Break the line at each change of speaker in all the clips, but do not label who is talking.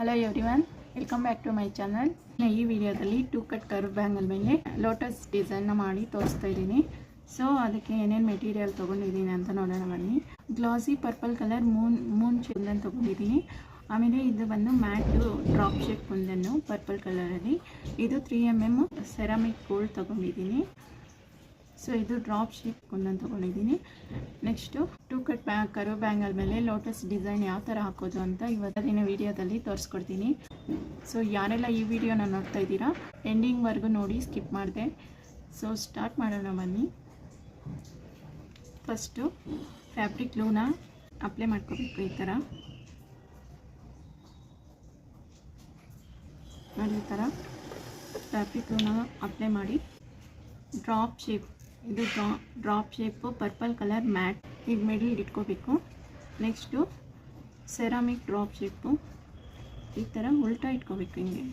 Hello everyone welcome back to my channel ಈ ವಿಡಿಯೋದಲ್ಲಿ two cut curve bangle ಮೇಲೆ lotus ಡಿಸೈನ್ನ ಮಾಡಿ ತೋರಿಸ್ತಾ ಇದ್ದೀನಿ. ಸೊ ಅದಕ್ಕೆ ಏನೇನು ಮೆಟೀರಿಯಲ್ ತೊಗೊಂಡಿದ್ದೀನಿ ಅಂತ ನೋಡೋಣ ಬನ್ನಿ. Glossy purple colour moon moon kundan ತೊಗೊಂಡಿದ್ದೀನಿ. ಆಮೇಲೆ ಇದು ಬಂದು ಮ್ಯಾಟು ಡ್ರಾಪ್ ಶೇಪ್ ಕುಂದನ್ನು ಪರ್ಪಲ್ ಕಲರಲ್ಲಿ ಇದು three M M ceramic gold ತೊಗೊಂಡಿದ್ದೀನಿ. ಸೊ ಇದು ಡ್ರಾಪ್ ಶೇಪ್ ಕುಂದನ್ ತೊಗೊಂಡಿದ್ದೀನಿ. ನೆಕ್ಸ್ಟು ಟೂ ಕಟ್ ಬ್ಯಾ ಕರು ಬ್ಯಾಂಗಲ್ ಮೇಲೆ ಲೋಟಸ್ ಡಿಸೈನ್ ಯಾವ ಥರ ಹಾಕೋದು ಅಂತ ಇವತ್ತಿನ ವಿಡಿಯೋದಲ್ಲಿ ತೋರಿಸ್ಕೊಡ್ತೀನಿ. ಸೊ ಯಾರೆಲ್ಲ ಈ ವಿಡಿಯೋನ ನೋಡ್ತಾ ಇದ್ದೀರಾ ಎಂಡಿಂಗ್ವರೆಗೂ ನೋಡಿ ಸ್ಕಿಪ್ ಮಾಡಿದೆ. ಸೊ ಸ್ಟಾರ್ಟ್ ಮಾಡೋಣ ಬನ್ನಿ. ಫಸ್ಟು ಫ್ಯಾಬ್ರಿಕ್ ಲೂನ ಅಪ್ಲೈ ಮಾಡ್ಕೋಬೇಕು ಈ ಥರ ನೋಡಿ ಈ ಥರ ಫ್ಯಾಬ್ರಿಕ್ ಲೂನ ಅಪ್ಲೈ ಮಾಡಿ. ಡ್ರಾಪ್ ಶೇಪ್ ಇದು draw drop shape purple colour matte ಈಗ ಮೇಡಿ ಇಟ್ಕೋಬೇಕು. ನೆಕ್ಸ್ಟು ಸೆರಾಮಿಕ್ ಡ್ರಾಪ್ ಶೇಪು ಈ ಥರ ಉಲ್ಟಾ ಇಟ್ಕೋಬೇಕು ಹಿಂಗೆ.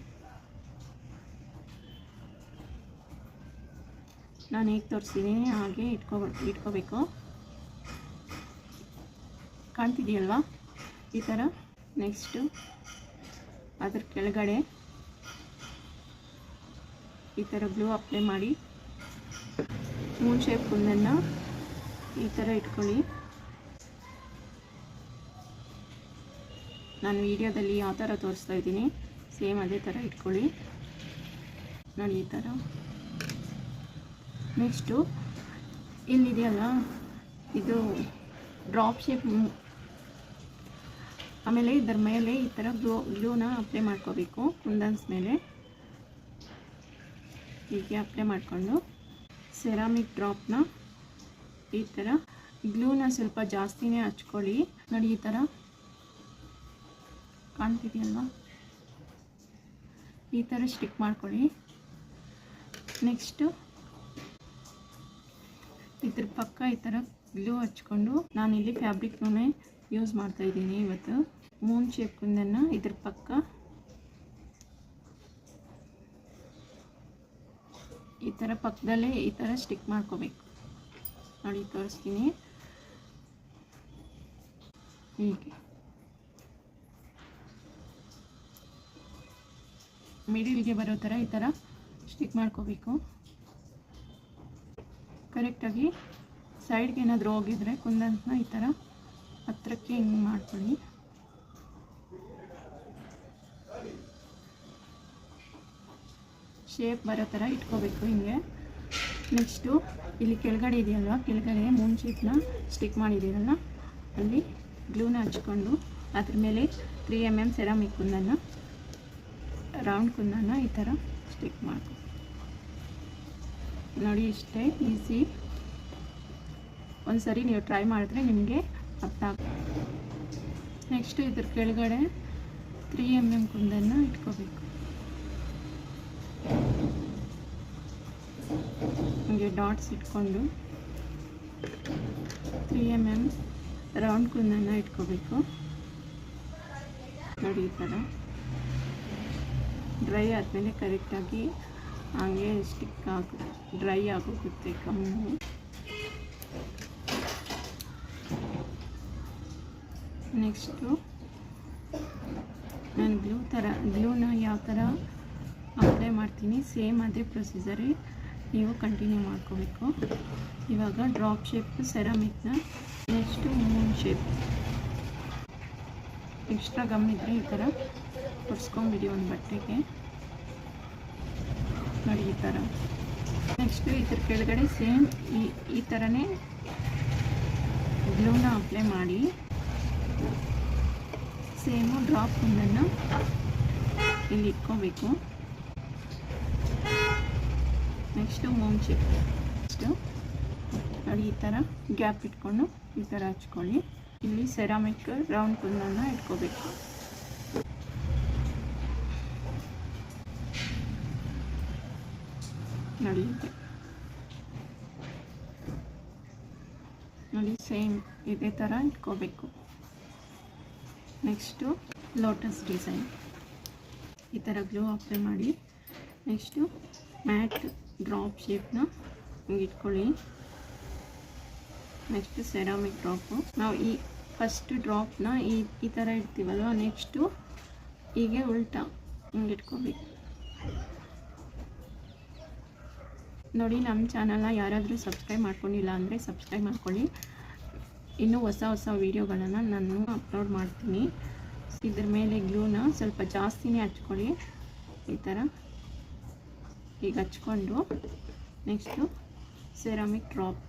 ನಾನು ಹೇಗೆ ತೋರಿಸಿದ್ದೀನಿ ಹಾಗೆ ಇಟ್ಕೋ, ಇಟ್ಕೋಬೇಕು. ಕಾಣ್ತಿದೆಯಲ್ವಾ? ಈ ಥರ ನೆಕ್ಸ್ಟು ಅದ್ರ ಕೆಳಗಡೆ ಈ ಥರ ಬ್ಲೂ ಅಪ್ಲೈ ಮಾಡಿ. ಮೂನ್ ಶೇಪ್ ಈ ಥರ ಇಟ್ಕೊಳ್ಳಿ. ನಾನು ವಿಡಿಯೋದಲ್ಲಿ ಯಾವ ಥರ ತೋರಿಸ್ತಾ ಇದ್ದೀನಿ, ಸೇಮ್ ಅದೇ ಥರ ಇಟ್ಕೊಳ್ಳಿ. ನೋಡಿ ಈ ಥರ ನೆಕ್ಸ್ಟು ಇಲ್ಲಿದೆಯಲ್ಲ ಇದು ಡ್ರಾಪ್ ಶೇಪ್ ಆಮೇಲೆ ಇದರ ಮೇಲೆ ಈ ಥರ ಗ್ಲೂ, ಗ್ಲೂನ ಅಪ್ಲೈ ಮಾಡ್ಕೋಬೇಕು, ಕುಂದನ್ಸ್ ಮೇಲೆ. ಹೀಗೆ ಅಪ್ಲೈ ಮಾಡಿಕೊಂಡು. ಸೆರಾಮಿಕ್ ಡ್ರಾಪ್ನ ಈ ಥರ ಗ್ಲೂನ ಸ್ವಲ್ಪ ಜಾಸ್ತಿನೇ ಹಚ್ಕೊಳ್ಳಿ. ನೋಡಿ ಈ ಥರ ಕಾಣ್ತಿದೆಯಲ್ವಾ? ಈ ಥರ ಸ್ಟಿಕ್ ಮಾಡ್ಕೊಳ್ಳಿ. ನೆಕ್ಸ್ಟು ಇದ್ರ ಪಕ್ಕ ಈ ಥರ ಗ್ಲೂ ಹಚ್ಕೊಂಡು ನಾನಿಲ್ಲಿ ಫ್ಯಾಬ್ರಿಕ್ನೇ ಯೂಸ್ ಮಾಡ್ತಾ ಇದ್ದೀನಿ ಇವತ್ತು. ಮೂನ್ ಶೇಪ್ ಕುಂದನ್ನು ಇದ್ರ ಪಕ್ಕ ಈ ಥರ ಪಕ್ಕದಲ್ಲೇ ಈ ಥರ ಸ್ಟಿಕ್ ಮಾಡ್ಕೋಬೇಕು. ನೋಡಿ, ತೋರಿಸ್ತೀನಿ. ಹೀಗೆ. ಮಿಡಿಲ್ಗೆ ಬರೋ ಥರ ಈ ಥರ ಸ್ಟಿಕ್ ಮಾಡ್ಕೋಬೇಕು. ಕರೆಕ್ಟಾಗಿ ಸೈಡ್ಗೆ ಏನಾದರೂ ಹೋಗಿದ್ರೆ ಕುಂದಂತನ ಈ ಥರ ಹತ್ತಿರಕ್ಕೆ ಹಿಂಗೆ ಮಾಡ್ಕೊಳ್ಳಿ. ಶೇಪ್ ಬರೋ ಥರ ಇಟ್ಕೋಬೇಕು ಹಿಂಗೆ. ನೆಕ್ಸ್ಟು ಇಲ್ಲಿ ಕೆಳಗಡೆ ಇದೆಯಲ್ಲ ಕೆಳಗಡೆ ಮೂನ್ ಶೇಪ್ನ ಸ್ಟಿಕ್ ಮಾಡಿದ್ದೀರಲ್ಲ ಅಲ್ಲಿ ಗ್ಲೂನ ಹಚ್ಕೊಂಡು ಅದ್ರ ಮೇಲೆ ತ್ರೀ ಎಂ ಎಂ ಸೆರಾಮಿಕ್ ಕುಂದನ್ನು ರೌಂಡ್ ಕುಂದನ್ನು ಈ ಥರ ಸ್ಟಿಕ್ ಮಾಡಿ ನೋಡಿ ಇಷ್ಟೇ ಈಸಿ ಒಂದು ಸರಿ ನೀವು ಟ್ರೈ ಮಾಡಿದ್ರೆ ನಿಮಗೆ ಅರ್ಥ ಆಗ. ನೆಕ್ಸ್ಟು ಇದ್ರ ಕೆಳಗಡೆ ತ್ರೀ ಎಂ ಎಂ ಕುಂದನ್ನು ಇಟ್ಕೋಬೇಕು. ಹೀಗೆ ಡಾಟ್ಸ್ ಇಟ್ಕೊಂಡು ತ್ರೀ ಎಂ ಎಂ ರೌಂಡ್ ಕುಂದನ್ನು ಇಟ್ಕೋಬೇಕು. ನೋಡಿ ಈ ಥರ ಡ್ರೈ ಆದಮೇಲೆ ಕರೆಕ್ಟಾಗಿ ಹಾಗೆ ಸ್ಟಿಕ್ ಆಗ ಡ್ರೈ ಆಗೋಗುತ್ತೆ ಕಮ್ಮು. ನೆಕ್ಸ್ಟು ನಾನು ಗ್ಲೂ ಥರ ಗ್ಲೂನ ಯಾವ ಥರ ಅಪ್ಲೈ ಮಾಡ್ತೀನಿ? ಸೇಮ್ ಅದೇ ಪ್ರೊಸೀಜರೇ ನೀವು ಕಂಟಿನ್ಯೂ ಮಾಡ್ಕೋಬೇಕು. ಇವಾಗ drop shape ಸೆರಾಮಿಕ್ನ next moon shape extra gum ಇದ್ದರೆ ಈ ಥರ ಹೊಡ್ಸ್ಕೊಂಬಿಡಿ ಒಂದು ಬಟ್ಟೆಗೆ. ನೋಡಿ ಈ ಥರ ನೆಕ್ಸ್ಟು ಇದ್ರ ಕೆಳಗಡೆ ಸೇಮ್ ಈ ಈ ಥರನೇ ಗ್ಲೂನ ಅಪ್ಲೈ ಮಾಡಿ. ಸೇಮು ಡ್ರಾಪ್ ಒಂದನ್ನು ಇಲ್ಲಿ ಇಟ್ಕೋಬೇಕು. ನೆಕ್ಸ್ಟು ಶೇಪ್ ನೆಕ್ಸ್ಟು ನೋಡಿ ಈ ಥರ ಗ್ಯಾಪ್ ಇಟ್ಕೊಂಡು ಈ ಥರ ಹಚ್ಕೊಳ್ಳಿ. ಇಲ್ಲಿ ಸೆರಾಮಿಕ್ ರೌಂಡ್ ಕುಂದನ್ನು ಇಟ್ಕೋಬೇಕು. ನೋಡಿ ನೋಡಿ ಸೇಮ್ ಇದೇ ಥರ ಇಟ್ಕೋಬೇಕು. ನೆಕ್ಸ್ಟು ಲೋಟಸ್ ಡಿಸೈನ್ ಈ ಥರ ಗ್ಲೋ ಅಪ್ಲೈ ಮಾಡಿ. ನೆಕ್ಸ್ಟು ಮ್ಯಾಟ್ ಡ್ರಾಪ್ ಶೇಪ್ನ ಹಿಂಗೆ ಇಟ್ಕೊಳ್ಳಿ. ನೆಕ್ಸ್ಟ್ ಸೆರಾಮಿಕ್ ಡ್ರಾಪು ನಾವು ಈ ಫಸ್ಟ್ ಡ್ರಾಪ್ನ ಈ ಈ ಥರ ಇಡ್ತೀವಲ್ವ ನೆಕ್ಸ್ಟು ಹೀಗೆ ಉಲ್ಟಾ ಹಿಂಗೆ ಇಟ್ಕೋಬೇಕು ನೋಡಿ ನಮ್ಮ ಚಾನಲ್ನ ಯಾರಾದರೂ ಸಬ್ಸ್ಕ್ರೈಬ್ ಮಾಡ್ಕೊಂಡಿಲ್ಲ ಅಂದರೆ ಸಬ್ಸ್ಕ್ರೈಬ್ ಮಾಡ್ಕೊಳ್ಳಿ. ಇನ್ನೂ ಹೊಸ ಹೊಸ ವೀಡಿಯೋಗಳನ್ನು ನಾನು ಅಪ್ಲೋಡ್ ಮಾಡ್ತೀನಿ. ಇದ್ರ ಮೇಲೆ ಗ್ಲೂನ ಸ್ವಲ್ಪ ಜಾಸ್ತಿನೇ ಹಚ್ಕೊಳ್ಳಿ. ಈ ಥರ ಈಗ ಹಚ್ಕೊಂಡು ನೆಕ್ಸ್ಟು ಸೆರಾಮಿಕ್ ಡ್ರಾಪ್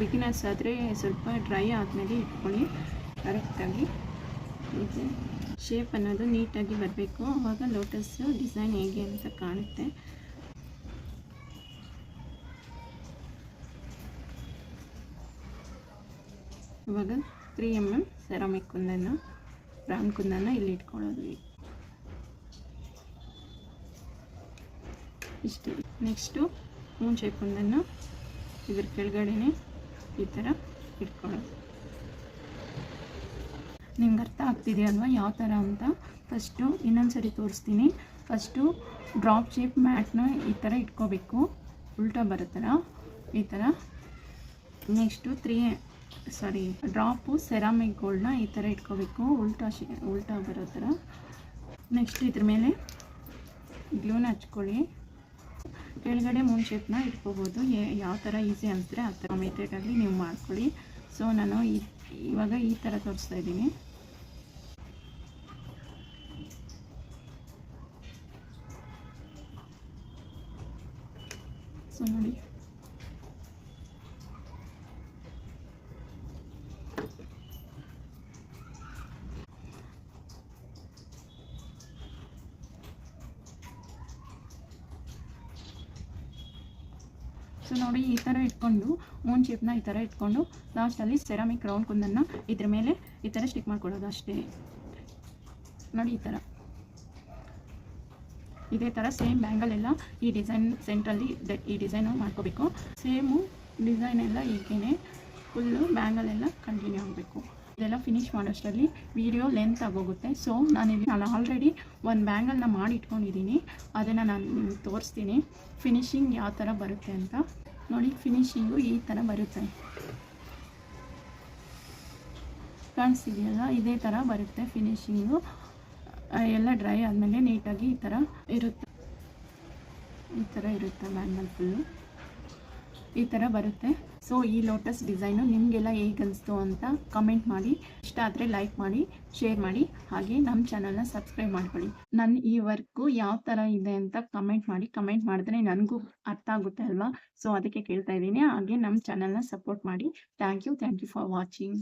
ಬಿಗಿನರ್ಸ್ ಆದರೆ ಸ್ವಲ್ಪ ಡ್ರೈ ಆದಮೇಲೆ ಇಟ್ಕೊಳ್ಳಿ ಕರೆಕ್ಟಾಗಿ ಇದು ಶೇಪ್ ಅನ್ನೋದು ನೀಟಾಗಿ ಬರಬೇಕು. ಆವಾಗ ಲೋಟಸ್ ಡಿಸೈನ್ ಹೇಗೆ ಅಂತ ಕಾಣುತ್ತೆ. ಇವಾಗ ತ್ರೀ ಎಂ ಎಂ ಸೆರಾಮಿಕ್ ಕುಂದನ್ನು ಬ್ರೌನ್ ಕುಂದನ್ನು ಇಲ್ಲಿ ಇಟ್ಕೊಳ್ಳೋದು ಇಷ್ಟು. ನೆಕ್ಸ್ಟು ಶೇಪ್ ಕುಂದನ್ನು ಇದ್ರ ಕೆಳಗಡೆನೆ ಈ ಥರ ಇಟ್ಕೊಳ್ಳೋದು. ನಿಮ್ಗೆ ಅರ್ಥ ಆಗ್ತಿದೆ ಅಲ್ವಾ ಯಾವ ಥರ ಅಂತ? ಫಸ್ಟು ಇನ್ನೊಂದು ಸರಿ ತೋರಿಸ್ತೀನಿ. ಫಸ್ಟು ಡ್ರಾಪ್ ಶೇಪ್ ಮ್ಯಾಟ್ನ ಈ ಥರ ಇಟ್ಕೋಬೇಕು. ಉಲ್ಟಾ ಬರೋ ಥರ ಈ ಥರ. ನೆಕ್ಸ್ಟು ತ್ರೀ ಸಾರಿ ಡ್ರಾಪು ಸೆರಾಮಿಕ್ ಗೋಲ್ಡ್ನ ಈ ಥರ ಇಟ್ಕೋಬೇಕು. ಉಲ್ಟಾ ಶೇ, ಉಲ್ಟಾ ಬರೋ ಥರ. ನೆಕ್ಸ್ಟ್ ಇದ್ರ ಮೇಲೆ ಗ್ಲೂನ ಹಚ್ಕೊಳ್ಳಿ. ಕೆಳಗಡೆ ಮೂನ್ ಶೇಪ್ನ ಇಟ್ಕೋಬೋದು. ಯಾವ ಥರ ಈಸಿ ಅನಿಸಿದ್ರೆ ಆ ಥರ ಮೆಥಡಲ್ಲಿ ನೀವು ಮಾಡ್ಕೊಳ್ಳಿ. ಸೊ ನಾನು ಈ, ಇವಾಗ ಈ ಥರ ತೋರಿಸ್ತಾ ಇದ್ದೀನಿ. ಸೊ ನೋಡಿ. ಸೊ ನೋಡಿ, ಈ ಥರ ಇಟ್ಕೊಂಡು, ಮೂನ್ ಶೇಪ್ನ ಈ ಥರ ಇಟ್ಕೊಂಡು ಲಾಸ್ಟಲ್ಲಿ ಸೆರಾಮಿಕ್ ರೌಂಡ್ ಕುಂದನ್ನು ಇದ್ರ ಮೇಲೆ ಈ ಥರ ಸ್ಟಿಕ್ ಮಾಡ್ಕೊಳ್ಳೋದು ಅಷ್ಟೇ. ನೋಡಿ, ಈ ಥರ ಇದೇ ಥರ ಸೇಮ್ ಬ್ಯಾಂಗಲ್ ಎಲ್ಲ ಈ ಡಿಸೈನ್ ಸೆಂಟ್ರಲ್ಲಿ ಈ ಡಿಸೈನು ಮಾಡ್ಕೋಬೇಕು. ಸೇಮು ಡಿಸೈನ್ ಎಲ್ಲ ಹೀಗೇ ಫುಲ್ಲು ಬ್ಯಾಂಗಲ್ ಎಲ್ಲ ಕಂಟಿನ್ಯೂ ಆಗಬೇಕು. ಫಿನಿಶ್ ಮಾಡೋಷ್ಟರಲ್ಲಿ ವಿಡಿಯೋ ಲೆಂತ್ ಆಗೋಗುತ್ತೆ. ಸೊ ನಾನಿಲ್ಲಿ ನಾನು ಆಲ್ರೆಡಿ ಒಂದು ಬ್ಯಾಂಗಲ್ನ ಮಾಡಿ ಇಟ್ಕೊಂಡಿದ್ದೀನಿ ಅದನ್ನು ನಾನು ತೋರಿಸ್ತೀನಿ. ಫಿನಿಶಿಂಗ್ ಯಾವ ಥರ ಬರುತ್ತೆ ಅಂತ. ನೋಡಿ ಫಿನಿಶಿಂಗು ಈ ಥರ ಬರುತ್ತೆ. ಕಾಣಿಸ್ತಿದೆಯಲ್ಲ? ಇದೇ ಥರ ಬರುತ್ತೆ ಫಿನಿಶಿಂಗು ಎಲ್ಲ ಡ್ರೈ ಆದಮೇಲೆ ನೀಟಾಗಿ ಈ ಥರ ಇರುತ್ತೆ. ಈ ಥರ ಇರುತ್ತೆ ಬ್ಯಾಂಗಲ್ ಫುಲ್ಲು ಈ ಥರ ಬರುತ್ತೆ. ಸೊ ಈ ಲೋಟಸ್ ಡಿಸೈನು ನಿಮಗೆಲ್ಲ ಹೇಗೆ ಅನಿಸ್ತು ಅಂತ ಕಮೆಂಟ್ ಮಾಡಿ. ಇಷ್ಟ ಆದರೆ ಲೈಕ್ ಮಾಡಿ ಶೇರ್ ಮಾಡಿ. ಹಾಗೆ ನಮ್ಮ ಚಾನಲ್ನ ಸಬ್ಸ್ಕ್ರೈಬ್ ಮಾಡ್ಕೊಳ್ಳಿ. ನನ್ನ ಈ ವರ್ಕು ಯಾವ ಥರ ಇದೆ ಅಂತ ಕಮೆಂಟ್ ಮಾಡಿ. ಕಮೆಂಟ್ ಮಾಡಿದ್ರೆ ನನಗೂ ಅರ್ಥ ಆಗುತ್ತೆ ಅಲ್ವಾ? ಸೊ ಅದಕ್ಕೆ ಕೇಳ್ತಾ ಇದ್ದೀನಿ. ಹಾಗೆ ನಮ್ಮ ಚಾನಲ್ನ ಸಪೋರ್ಟ್ ಮಾಡಿ. Thank you thank you for watching